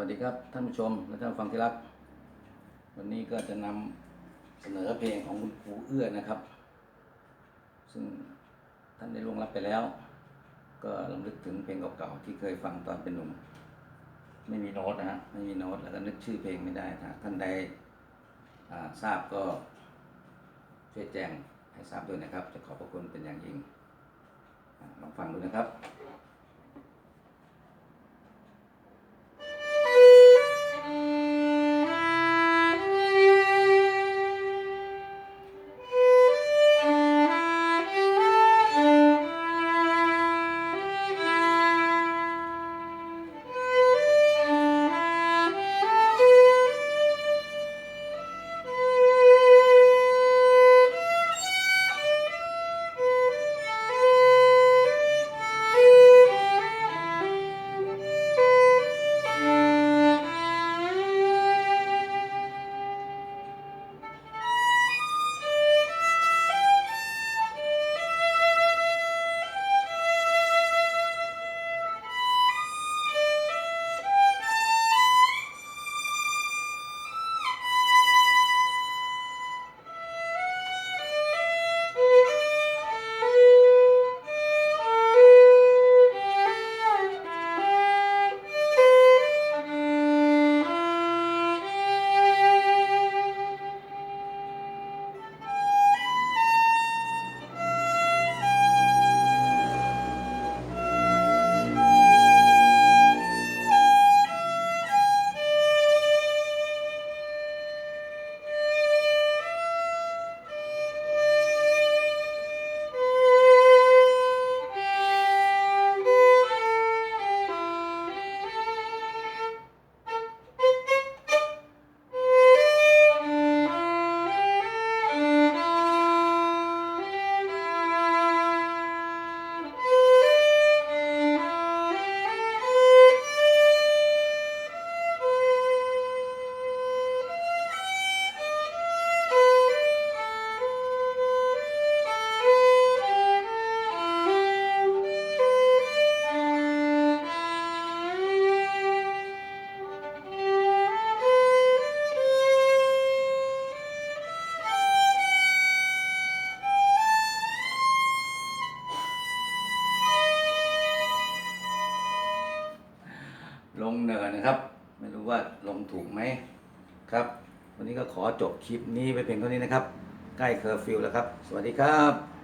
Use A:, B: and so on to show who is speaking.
A: วัสดีครับท่านผู้ชมและท่านฟังที่รัก วันนี้ก็จะนำเสนอเพลงของคุณครูเอื้อนะครับ ซึ่งท่านได้ล่วงลับไปแล้ว ก็ลำลึกถึงเพลงเก่าๆที่เคยฟังตอนเป็นหนุ่ม ไม่มีโน้ตนะฮะไม่มีโน้ตแล้วก็นึกชื่อเพลงไม่ได้ถ้าท่านใดทราบก็ช่วยแจ้งให้ทราบด้วยนะครับ จะขอบพระคุณเป็นอย่างยิ่งลองฟังดูนะครับ งเนินนะครับ ไม่รู้ว่าลงถูกไหมครับ วันนี้ก็ขอจบคลิปนี้ไปเพียงเท่านี้นะครับ ใกล้เคอร์ฟิวแล้วครับ สวัสดีครับ